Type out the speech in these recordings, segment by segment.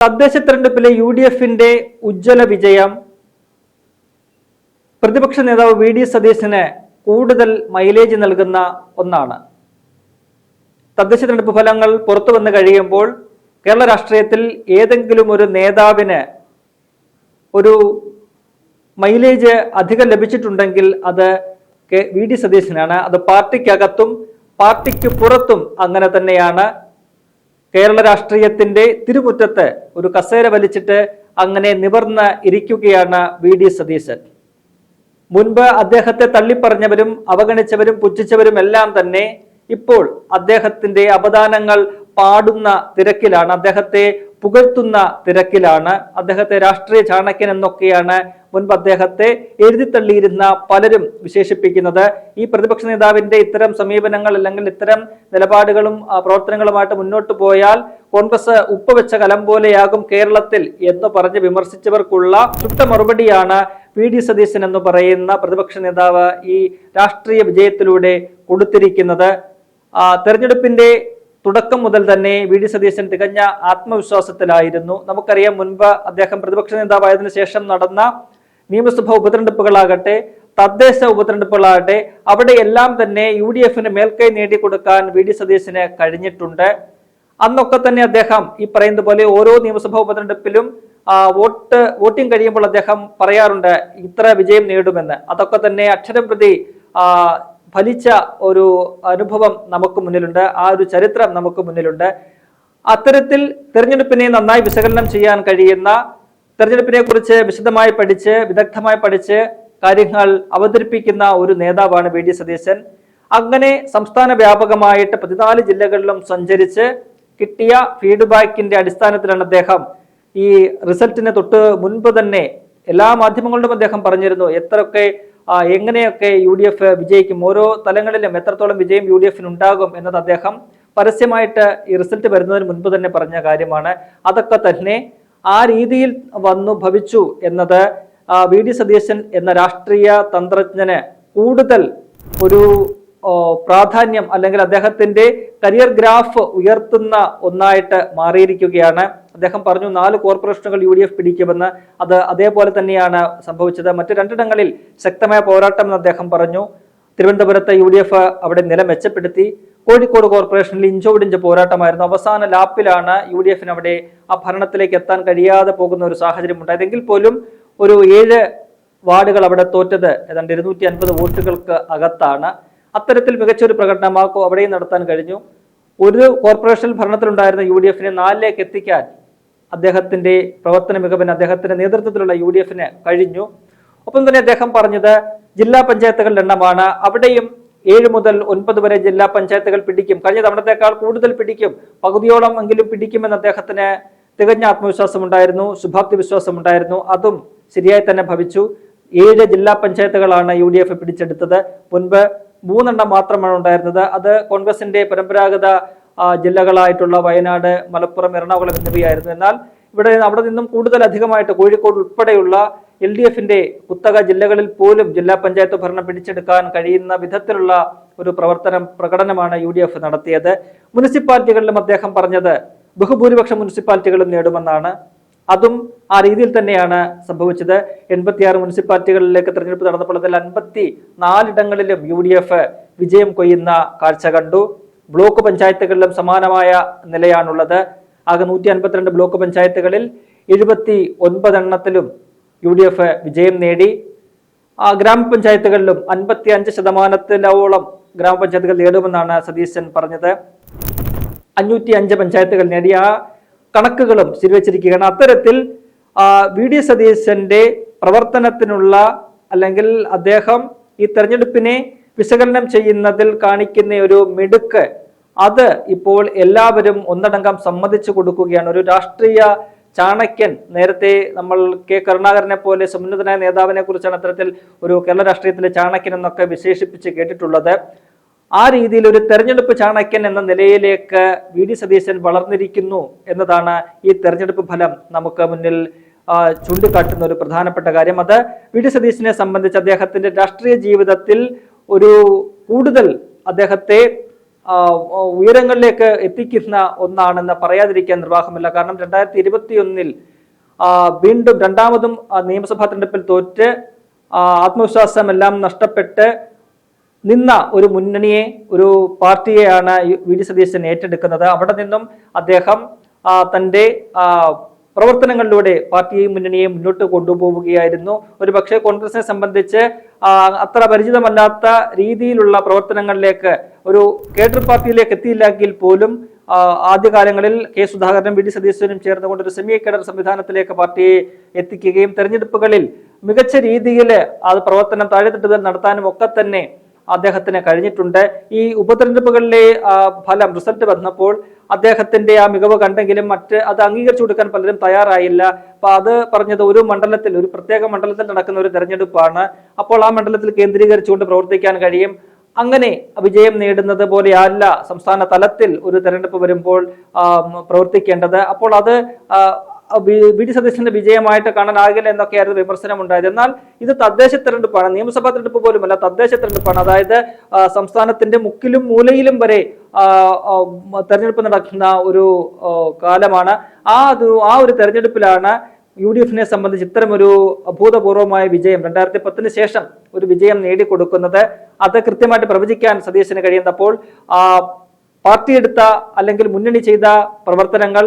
തദ്ദേശ തെരഞ്ഞെടുപ്പിലെ U D എഫിന്റെ ഉജ്ജ്വല വിജയം. പ്രതിപക്ഷ നേതാവ് വി ഡി സതീശന് കൂടുതൽ മൈലേജ് നൽകുന്ന ഒന്നാണ്. തദ്ദേശ തെരഞ്ഞെടുപ്പ് ഫലങ്ങൾ പുറത്തു വന്നു കഴിയുമ്പോൾ കേരള രാഷ്ട്രീയത്തിൽ ഏതെങ്കിലും ഒരു നേതാവിന് ഒരു മൈലേജ് അധികം ലഭിച്ചിട്ടുണ്ടെങ്കിൽ അത് വി ഡി സതീശനാണ്. അത് പാർട്ടിക്കകത്തും പാർട്ടിക്ക് പുറത്തും അങ്ങനെ തന്നെയാണ് കേരള രാഷ്ട്രീയത്തിന്റെ തിരുമുറ്റത്ത് ഒരു കസേര വലിച്ചിട്ട് അങ്ങനെ നിവർന്ന് ഇരിക്കുകയാണ് വി ഡി സതീശൻ. മുൻപ് അദ്ദേഹത്തെ തള്ളിപ്പറഞ്ഞവരും അവഗണിച്ചവരും പുച്ഛിച്ചവരും എല്ലാം തന്നെ ഇപ്പോൾ അദ്ദേഹത്തിന്റെ അപദാനങ്ങൾ പാടുന്ന തിരക്കിലാണ്. അദ്ദേഹത്തെ പുകഴ്ത്തുന്ന തിരക്കിലാണ്. അദ്ദേഹത്തെ രാഷ്ട്രീയ ചാണക്യൻ എന്നൊക്കെയാണ് മുൻപ് അദ്ദേഹത്തെ എഴുതിത്തള്ളിയിരുന്ന പലരും വിശേഷിപ്പിക്കുന്നത്. ഈ പ്രതിപക്ഷ നേതാവിന്റെ ഇത്തരം സമീപനങ്ങൾ അല്ലെങ്കിൽ ഇത്തരം നിലപാടുകളും പ്രവർത്തനങ്ങളുമായിട്ട് മുന്നോട്ട് പോയാൽ കോൺഗ്രസ് ഉപ്പുവെച്ച കലം പോലെയാകും കേരളത്തിൽ എന്ന് പറഞ്ഞ് വിമർശിച്ചവർക്കുള്ള ചുട്ട മറുപടിയാണ് വി ഡി സതീശൻ എന്ന് പറയുന്ന പ്രതിപക്ഷ നേതാവ് ഈ രാഷ്ട്രീയ വിജയത്തിലൂടെ കൊടുത്തിരിക്കുന്നത്. തെരഞ്ഞെടുപ്പിന്റെ തുടക്കം മുതൽ തന്നെ വി ഡി സതീശൻ തികഞ്ഞ ആത്മവിശ്വാസത്തിലായിരുന്നു. നമുക്കറിയാം മുൻപ് അദ്ദേഹം പ്രതിപക്ഷ നേതാവായതിനു ശേഷം നടന്ന നിയമസഭാ ഉപതെരഞ്ഞെടുപ്പുകളാകട്ടെ തദ്ദേശ ഉപതെരഞ്ഞെടുപ്പുകളാകട്ടെ അവിടെയെല്ലാം തന്നെ യു ഡി എഫിന് മേൽക്കൈ നേടിക്കൊടുക്കാൻ വി ഡി സതീശന് കഴിഞ്ഞിട്ടുണ്ട്. അന്നൊക്കെ തന്നെ അദ്ദേഹം ഈ പറയുന്ന പോലെ ഓരോ നിയമസഭാ ഉപതെരഞ്ഞെടുപ്പിലും വോട്ട് വോട്ടിംഗ് കഴിയുമ്പോൾ അദ്ദേഹം പറയാറുണ്ട് ഇത്ര വിജയം നേടുമെന്ന്. അതൊക്കെ തന്നെ അക്ഷരം പ്രതി ഫലിച്ച ഒരു അനുഭവം നമുക്ക് മുന്നിലുണ്ട്. ആ ഒരു ചരിത്രം നമുക്ക് മുന്നിലുണ്ട്. അത്തരത്തിൽ തെരഞ്ഞെടുപ്പിനെ നന്നായി വിശകലനം ചെയ്യാൻ കഴിയുന്ന തെരഞ്ഞെടുപ്പിനെ കുറിച്ച് വിശദമായി പഠിച്ച് വിദഗ്ധമായി പഠിച്ച് കാര്യങ്ങൾ അവതരിപ്പിക്കുന്ന ഒരു നേതാവാണ് വി. ഡി. സതീശൻ. അങ്ങനെ സംസ്ഥാന വ്യാപകമായിട്ട് പതിനാല് ജില്ലകളിലും സഞ്ചരിച്ച് കിട്ടിയ ഫീഡ്ബാക്കിന്റെ അടിസ്ഥാനത്തിലാണ് അദ്ദേഹം ഈ റിസൾട്ടിന് തൊട്ട് മുൻപ് തന്നെ എല്ലാ മാധ്യമങ്ങളിലും അദ്ദേഹം പറഞ്ഞിരുന്നു. എത്രയൊക്കെ എങ്ങനെയൊക്കെ യു ഡി എഫ് വിജയിക്കും? ഓരോ തലങ്ങളിലും എത്രത്തോളം വിജയം യു ഡി എഫിന് ഉണ്ടാകും എന്നത് അദ്ദേഹം പരസ്യമായിട്ട് ഈ റിസൾട്ട് വരുന്നതിന് മുൻപ് തന്നെ പറഞ്ഞ കാര്യമാണ്. അതൊക്കെ തന്നെ ആ രീതിയിൽ വന്നു ഭവിച്ചു എന്നത് വി ഡി സതീശൻ എന്ന രാഷ്ട്രീയ തന്ത്രജ്ഞന് കൂടുതൽ ഒരു പ്രാധാന്യം അല്ലെങ്കിൽ അദ്ദേഹത്തിന്റെ കരിയർ ഗ്രാഫ് ഉയർത്തുന്ന ഒന്നായിട്ട് മാറിയിരിക്കുകയാണ്. അദ്ദേഹം പറഞ്ഞു നാല് കോർപ്പറേഷനുകൾ യു ഡി എഫ് പിടിക്കുമെന്ന്. അത് അതേപോലെ തന്നെയാണ് സംഭവിച്ചത്. മറ്റു രണ്ടിടങ്ങളിൽ ശക്തമായ പോരാട്ടം എന്ന് അദ്ദേഹം പറഞ്ഞു. തിരുവനന്തപുരത്ത് യു ഡി എഫ് അവിടെ നില മെച്ചപ്പെടുത്തി. കോഴിക്കോട് കോർപ്പറേഷനിൽ ഇഞ്ചോടിഞ്ച് പോരാട്ടമായിരുന്നു. അവസാന ലാപ്പിലാണ് യു ഡി എഫിന് അവിടെ ആ ഭരണത്തിലേക്ക് എത്താൻ കഴിയാതെ പോകുന്ന ഒരു സാഹചര്യം ഉണ്ടായതെങ്കിൽ പോലും ഒരു ഏഴ് വാർഡുകൾ അവിടെ തോറ്റത് ഏതാണ്ട് ഇരുന്നൂറ്റി അൻപത് വോട്ടുകൾക്ക് അകത്താണ്. അത്തരത്തിൽ മികച്ചൊരു പ്രകടനം ആ അവിടെയും നടത്താൻ കഴിഞ്ഞു. ഒരു കോർപ്പറേഷൻ ഭരണത്തിലുണ്ടായിരുന്ന യു ഡി എഫിനെ നാലിലേക്ക് എത്തിക്കാൻ അദ്ദേഹത്തിന്റെ പ്രവർത്തന മികവിന് അദ്ദേഹത്തിന്റെ നേതൃത്വത്തിലുള്ള യു ഡി എഫിന് കഴിഞ്ഞു. ഒപ്പം തന്നെ അദ്ദേഹം പറഞ്ഞത് ജില്ലാ പഞ്ചായത്തുകളുടെ എണ്ണമാണ് അവിടെയും ഏഴ് മുതൽ ഒൻപത് വരെ ജില്ലാ പഞ്ചായത്തുകൾ പിടിക്കും. കഴിഞ്ഞ തവണത്തേക്കാൾ കൂടുതൽ പിടിക്കും. പകുതിയോളം എങ്കിലും പിടിക്കുമെന്ന് അദ്ദേഹത്തിന് തികഞ്ഞ ആത്മവിശ്വാസമുണ്ടായിരുന്നു ശുഭാപ്തി വിശ്വാസമുണ്ടായിരുന്നു. അതും ശരിയായി തന്നെ ഭവിച്ചു. ഏഴ് ജില്ലാ പഞ്ചായത്തുകളാണ് യു ഡി എഫ് പിടിച്ചെടുത്തത്. മുൻപ് മൂന്നെണ്ണം മാത്രമാണ് ഉണ്ടായിരുന്നത്. അത് കോൺഗ്രസിന്റെ പരമ്പരാഗത ജില്ലകളായിട്ടുള്ള വയനാട് മലപ്പുറം എറണാകുളം എന്നിവയായിരുന്നു. എന്നാൽ ഇവിടെ അവിടെ നിന്നും കൂടുതൽ അധികമായിട്ട് കോഴിക്കോട് ഉൾപ്പെടെയുള്ള എൽ ഡി എഫിന്റെ കുത്തക ജില്ലകളിൽ പോലും ജില്ലാ പഞ്ചായത്ത് ഭരണം പിടിച്ചെടുക്കാൻ കഴിയുന്ന വിധത്തിലുള്ള ഒരു പ്രവർത്തനം പ്രകടനമാണ് യു ഡി എഫ് നടത്തിയത്. മുനിസിപ്പാലിറ്റികളിലും അദ്ദേഹം പറഞ്ഞത് ബഹുഭൂരിപക്ഷം മുനിസിപ്പാലിറ്റികളും നേടുമെന്നാണ്. അതും ആ രീതിയിൽ തന്നെയാണ് സംഭവിച്ചത്. എൺപത്തിയാറ് മുനിസിപ്പാലിറ്റികളിലേക്ക് തെരഞ്ഞെടുപ്പ് നടന്നപ്പോൾ അതിൽ അൻപത്തി നാലിടങ്ങളിലും യു ഡി എഫ് വിജയം കൊയ്യുന്ന കാഴ്ച കണ്ടു. ബ്ലോക്ക് പഞ്ചായത്തുകളിലും സമാനമായ നിലയാണുള്ളത്. ആകെ നൂറ്റി അൻപത്തിരണ്ട് ബ്ലോക്ക് പഞ്ചായത്തുകളിൽ എഴുപത്തി ഒൻപതെണ്ണത്തിലും യു ഡി എഫ് വിജയം നേടി. ആ ഗ്രാമപഞ്ചായത്തുകളിലും അൻപത്തി അഞ്ച് ശതമാനത്തിലോളം ഗ്രാമപഞ്ചായത്തുകൾ നേടുമെന്നാണ് സതീശൻ പറഞ്ഞത്. അഞ്ഞൂറ്റി അഞ്ച് പഞ്ചായത്തുകൾ നേടിയ ആ കണക്കുകളും ശരിവച്ചിരിക്കുകയാണ്. അത്തരത്തിൽ വി. ഡി. സതീശന്റെ പ്രവർത്തനത്തിനുള്ള അല്ലെങ്കിൽ അദ്ദേഹം ഈ തെരഞ്ഞെടുപ്പിനെ വിശകലനം ചെയ്യുന്നതിൽ കാണിക്കുന്ന ഒരു മിടുക്ക് അത് ഇപ്പോൾ എല്ലാവരും ഒന്നടങ്കം സമ്മതിച്ചു കൊടുക്കുകയാണ്. ഒരു രാഷ്ട്രീയ ചാണക്യൻ നേരത്തെ നമ്മൾ കെ. കരുണാകരനെ പോലെ സമുന്നതനായ നേതാവിനെ കുറിച്ചാണ് അത്തരത്തിൽ ഒരു കേരള രാഷ്ട്രീയത്തിലെ ചാണക്യൻ എന്നൊക്കെ വിശേഷിപ്പിച്ച് കേട്ടിട്ടുള്ളത്. ആ രീതിയിൽ ഒരു തെരഞ്ഞെടുപ്പ് ചാണക്യൻ എന്ന നിലയിലേക്ക് വി ഡി സതീശൻ വളർന്നിരിക്കുന്നു എന്നതാണ് ഈ തെരഞ്ഞെടുപ്പ് ഫലം നമുക്ക് മുന്നിൽ ചൂണ്ടിക്കാട്ടുന്ന ഒരു പ്രധാനപ്പെട്ട കാര്യം. അത് വി ഡി സതീശനെ സംബന്ധിച്ച് അദ്ദേഹത്തിന്റെ രാഷ്ട്രീയ ജീവിതത്തിൽ ഒരു കൂടുതൽ അദ്ദേഹത്തെ ഉയരങ്ങളിലേക്ക് എത്തിക്കുന്ന ഒന്നാണെന്ന് പറയാതിരിക്കാൻ നിർവാഹമില്ല. കാരണം രണ്ടായിരത്തി ഇരുപത്തിയൊന്നിൽ വീണ്ടും രണ്ടാമതും നിയമസഭാ തെരഞ്ഞെടുപ്പിൽ തോറ്റ് ആത്മവിശ്വാസം ആത്മവിശ്വാസമെല്ലാം നഷ്ടപ്പെട്ട് നിന്ന ഒരു മുന്നണിയെ ഒരു പാർട്ടിയെയാണ് വി ഡി സതീശൻ ഏറ്റെടുക്കുന്നത്. അവിടെ നിന്നും അദ്ദേഹം തന്റെ പ്രവർത്തനങ്ങളിലൂടെ പാർട്ടിയെ മുന്നണിയെയും മുന്നോട്ട് കൊണ്ടുപോവുകയായിരുന്നു. ഒരു പക്ഷേ കോൺഗ്രസിനെ സംബന്ധിച്ച് അത്ര പരിചിതമല്ലാത്ത രീതിയിലുള്ള പ്രവർത്തനങ്ങളിലേക്ക് ഒരു കേഡർ പാർട്ടിയിലേക്ക് എത്തിയില്ലെങ്കിൽ പോലും ആദ്യകാലങ്ങളിൽ കെ സുധാകരനും വി ഡി സതീശനും ചേർന്നുകൊണ്ട് ഒരു സെമി കേഡർ സംവിധാനത്തിലേക്ക് പാർട്ടിയെ എത്തിക്കുകയും തെരഞ്ഞെടുപ്പുകളിൽ മികച്ച രീതിയിൽ അത് പ്രവർത്തനം താഴെത്തട്ടുതൽ നടത്താനും ഒക്കെ തന്നെ അദ്ദേഹത്തിന് കഴിഞ്ഞിട്ടുണ്ട്. ഈ ഉപതെരഞ്ഞെടുപ്പുകളിലെ ഫലം റിസൾട്ട് വന്നപ്പോൾ അദ്ദേഹത്തിന്റെ ആ മികവ് കണ്ടെങ്കിലും മറ്റ് അത് അംഗീകരിച്ചു കൊടുക്കാൻ പലരും തയ്യാറായില്ല. അപ്പൊ അത് പറഞ്ഞത് ഒരു മണ്ഡലത്തിൽ ഒരു പ്രത്യേക മണ്ഡലത്തിൽ നടക്കുന്ന ഒരു തെരഞ്ഞെടുപ്പാണ്. അപ്പോൾ ആ മണ്ഡലത്തിൽ കേന്ദ്രീകരിച്ചുകൊണ്ട് പ്രവർത്തിക്കാൻ കഴിയും. അങ്ങനെ വിജയം നേടുന്നത് പോലെയല്ല സംസ്ഥാന തലത്തിൽ ഒരു തെരഞ്ഞെടുപ്പ് വരുമ്പോൾ പ്രവർത്തിക്കേണ്ടത്. അപ്പോൾ അത് വി ഡി സതീശന്റെ വിജയമായിട്ട് കാണാനാകില്ല എന്നൊക്കെയായിരുന്നു വിമർശനം ഉണ്ടായത് എന്നാൽ ഇത് തദ്ദേശ തെരഞ്ഞെടുപ്പാണ്. നിയമസഭാ തെരഞ്ഞെടുപ്പ് പോലുമല്ല തദ്ദേശ തെരഞ്ഞെടുപ്പാണ്. അതായത് സംസ്ഥാനത്തിന്റെ മുക്കിലും മൂലയിലും വരെ തെരഞ്ഞെടുപ്പ് നടക്കുന്ന ഒരു കാലമാണ്. ആ ഒരു ആ ഒരു തെരഞ്ഞെടുപ്പിലാണ് യു ഡി എഫിനെ സംബന്ധിച്ച് ഇത്തരമൊരു അഭൂതപൂർവമായ വിജയം രണ്ടായിരത്തി പത്തിന് ശേഷം ഒരു വിജയം നേടിക്കൊടുക്കുന്നത്. അത് കൃത്യമായിട്ട് പ്രവചിക്കാൻ സതീശന് കഴിയുന്നപ്പോൾ പാർട്ടി എടുത്ത അല്ലെങ്കിൽ മുന്നണി ചെയ്ത പ്രവർത്തനങ്ങൾ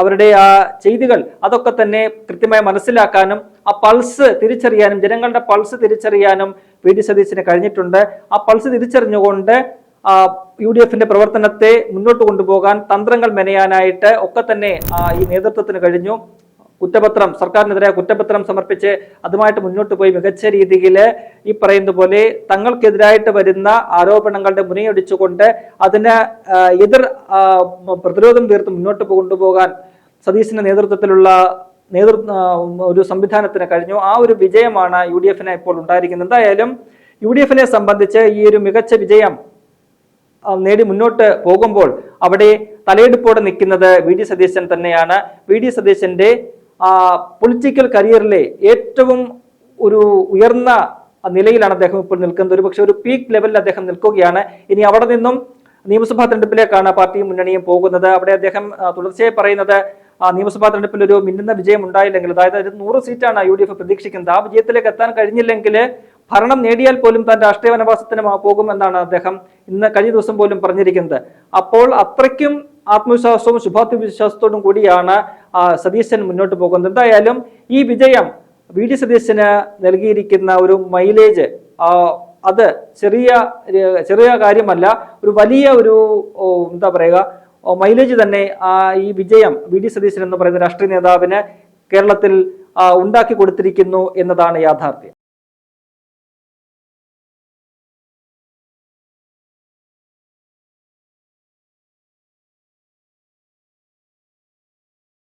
അവരുടെ ആ ചെയ്തികൾ അതൊക്കെ തന്നെ കൃത്യമായി മനസ്സിലാക്കാനും ആ പൾസ് തിരിച്ചറിയാനും ജനങ്ങളുടെ പൾസ് തിരിച്ചറിയാനും വി ഡി സതീശന് കഴിഞ്ഞിട്ടുണ്ട്. ആ പൾസ് തിരിച്ചറിഞ്ഞുകൊണ്ട് യു ഡി എഫിന്റെ പ്രവർത്തനത്തെ മുന്നോട്ട് കൊണ്ടുപോകാൻ തന്ത്രങ്ങൾ മെനയാനായിട്ട് ഒക്കെ തന്നെ ഈ നേതൃത്വത്തിന് കഴിഞ്ഞു. കുറ്റപത്രം സർക്കാരിനെതിരെ കുറ്റപത്രം സമർപ്പിച്ച് അതുമായിട്ട് മുന്നോട്ട് പോയി മികച്ച രീതിയിൽ ഈ പറയുന്ന പോലെ തങ്ങൾക്കെതിരായിട്ട് വരുന്ന ആരോപണങ്ങളുടെ മുനയടിച്ചുകൊണ്ട് അതിന് എതിർ പ്രതിരോധം തീർത്ത് മുന്നോട്ട് കൊണ്ടുപോകാൻ സതീശിന്റെ നേതൃത്വത്തിലുള്ള നേതൃ ഒരു സംവിധാനത്തിന് കഴിഞ്ഞു. ആ ഒരു വിജയമാണ് യു ഡി എഫിന് ഇപ്പോൾ ഉണ്ടായിരിക്കുന്നത്. എന്തായാലും യു ഡി എഫിനെ സംബന്ധിച്ച് ഈ ഒരു മികച്ച വിജയം നേടി മുന്നോട്ട് പോകുമ്പോൾ അവിടെ തലയെടുപ്പോടെ നിൽക്കുന്നത് വി ഡി സതീശൻ തന്നെയാണ്. വി ഡി സതീശന്റെ പൊളിറ്റിക്കൽ കരിയറിലെ ഏറ്റവും ഒരു ഉയർന്ന നിലയിലാണ് അദ്ദേഹം ഇപ്പോൾ നിൽക്കുന്നത്. ഒരു പക്ഷേ ഒരു പീക്ക് ലെവലിൽ അദ്ദേഹം നിൽക്കുകയാണ്. ഇനി അവിടെ നിന്നും നിയമസഭാ തെരഞ്ഞെടുപ്പിലേക്കാണ് പാർട്ടിയും മുന്നണിയും പോകുന്നത്. അവിടെ അദ്ദേഹം ആ, തുടർച്ചയായി പറയുന്നത് ആ, നിയമസഭാ തെരഞ്ഞെടുപ്പിൽ ഒരു മിന്നുന്ന വിജയം ഉണ്ടായില്ലെങ്കിൽ അതായത് ഒരു നൂറ് സീറ്റാണ് യു ഡി എഫ് പ്രതീക്ഷിക്കുന്നത്. ആ വിജയത്തിലേക്ക് എത്താൻ കഴിഞ്ഞില്ലെങ്കിൽ ഭരണം നേടിയാൽ പോലും താൻ രാഷ്ട്രീയ വനവാസത്തിന് മാ- പോകുമെന്നാണ് അദ്ദേഹം ഇന്ന് കഴിഞ്ഞ ദിവസം പോലും പറഞ്ഞിരിക്കുന്നത്. അപ്പോൾ അത്രയ്ക്കും ആത്മവിശ്വാസവും ശുഭാപ്തി വിശ്വാസത്തോടും കൂടിയാണ് ആ, സതീശൻ മുന്നോട്ട് പോകുന്നത്. എന്തായാലും ഈ വിജയം വി ഡി സതീശന് നൽകിയിരിക്കുന്ന ഒരു മൈലേജ് അത് ചെറിയ ചെറിയ കാര്യമല്ല ഒരു വലിയ ഒരു എന്താ പറയുക മൈലേജ് തന്നെ ഈ വിജയം വി ഡി സതീശൻ എന്ന് പറയുന്ന രാഷ്ട്രീയ നേതാവിന് കേരളത്തിൽ ഉണ്ടാക്കി കൊടുത്തിരിക്കുന്നു എന്നതാണ് യാഥാർത്ഥ്യം.